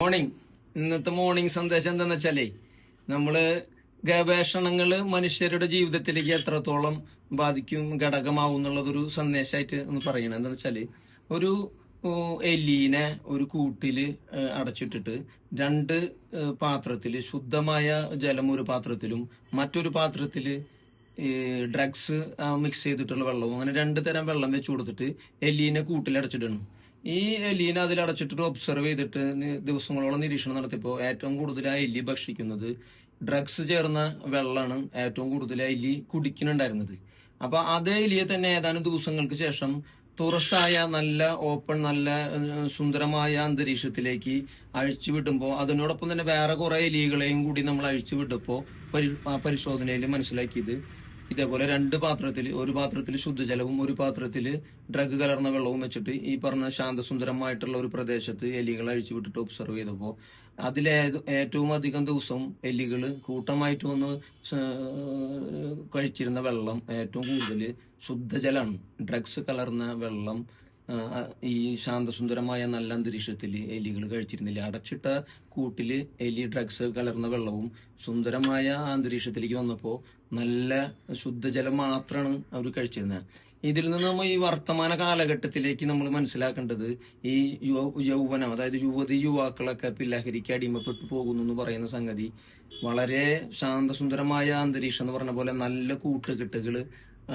Morning ഇന്നത്തെ morning സന്ദേശം എന്താണെന്ന് വെച്ചാലേ നമ്മൾ ഗവേഷണങ്ങൾ മനുഷ്യരുടെ ജീവിതത്തിലേക്ക് എത്രത്തോളം ബാധിക്കും ഘടകമാവും എന്നുള്ളതൊരു സന്ദേശമായിട്ട് ഒന്ന് പറയണം. എന്താണെന്ന് വെച്ചാൽ ഒരു എല്ലിനെ ഒരു കൂട്ടിൽ അടച്ചിട്ടിട്ട് രണ്ട് പാത്രത്തിൽ ശുദ്ധമായ ജലം ഒരു പാത്രത്തിലും മറ്റൊരു പാത്രത്തിൽ ഡ്രഗ്സ് മിക്സ് ചെയ്തിട്ടുള്ള വെള്ളവും അങ്ങനെ രണ്ട് തരം വെള്ളം വെച്ച് കൊടുത്തിട്ട് കൂട്ടിൽ കൂട്ടിലടച്ചിടണം ഈ എലീനെ അതിൽ അടച്ചിട്ട് ഒബ്സർവ് ചെയ്തിട്ട് ദിവസങ്ങളോളം നിരീക്ഷണം നടത്തിയപ്പോൾ ഏറ്റവും കൂടുതൽ ആ എലി ഭക്ഷിക്കുന്നത് ഡ്രഗ്സ് ചേർന്ന വെള്ളമാണ് ഏറ്റവും കൂടുതൽ ആ എലി കുടിക്കുന്നുണ്ടായിരുന്നത്. അപ്പൊ അതേ എലിയെ തന്നെ ഏതാനും ദിവസങ്ങൾക്ക് ശേഷം തുറസായ നല്ല ഓപ്പൺ നല്ല സുന്ദരമായ അന്തരീക്ഷത്തിലേക്ക് അഴിച്ചു വിടുമ്പോൾ അതിനോടൊപ്പം തന്നെ വേറെ കുറെ എലികളെയും കൂടി നമ്മൾ അഴിച്ചു വിട്ടപ്പോൾ പരിശോധനയിൽ മനസ്സിലാക്കിയത് ഇതേപോലെ രണ്ട് പാത്രത്തിൽ ഒരു പാത്രത്തിൽ ശുദ്ധജലവും ഒരു പാത്രത്തിൽ ഡ്രഗ് കലർന്ന വെള്ളവും വെച്ചിട്ട് ഈ പറഞ്ഞ ശാന്തസുന്ദരമായിട്ടുള്ള ഒരു പ്രദേശത്ത് എലികൾ അഴിച്ചു വിട്ടിട്ട് ഒബ്സർവ് ചെയ്തപ്പോൾ അതിലെ ഏറ്റവും അധികം ദിവസം എലികൾ കൂട്ടമായിട്ട് വന്ന് കഴിച്ചിരുന്ന വെള്ളം ഏറ്റവും കൂടുതൽ ശുദ്ധജലമാണ്. ഡ്രഗ്സ് കലർന്ന വെള്ളം ഈ ശാന്തസുന്ദരമായ നല്ല അന്തരീക്ഷത്തിൽ എലികൾ കഴിച്ചിരുന്നില്ല. അടച്ചിട്ട കൂട്ടിൽ എലി ഡ്രഗ്സ് കലർന്ന വെള്ളവും സുന്ദരമായ അന്തരീക്ഷത്തിലേക്ക് വന്നപ്പോൾ നല്ല ശുദ്ധജലം മാത്രമാണ് അവർ കഴിച്ചിരുന്നത് ഇതിൽ നിന്ന് നമ്മൾ ഈ വർത്തമാന കാലഘട്ടത്തിലേക്ക് നമ്മൾ മനസ്സിലാക്കേണ്ടത് ഈ യൗവനം അതായത് യുവതി യുവാക്കളൊക്കെ പിലഹരിക്ക് ലഹരിക്ക് അടിമപ്പെട്ടു പോകുന്നു എന്ന് പറയുന്ന സംഗതി വളരെ ശാന്തസുന്ദരമായ അന്തരീക്ഷം എന്ന് പറഞ്ഞ പോലെ നല്ല കൂട്ടുകെട്ടുകൾ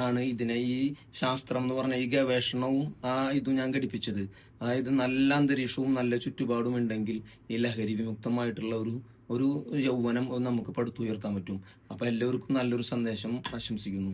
ആണ് ഇതിനെ ഈ ശാസ്ത്രം എന്ന് പറഞ്ഞ ഈ ഗവേഷണവും ആ ഇതും ഞാൻ ഘടിപ്പിച്ചത്. അതായത് നല്ല അന്തരീക്ഷവും നല്ല ചുറ്റുപാടും ഉണ്ടെങ്കിൽ ഈ ലഹരി വിമുക്തമായിട്ടുള്ള ഒരു ഒരു യൗവനം നമുക്ക് പടുത്തുയർത്താൻ പറ്റും. അപ്പൊ എല്ലാവർക്കും നല്ലൊരു സന്ദേശം ആശംസിക്കുന്നു.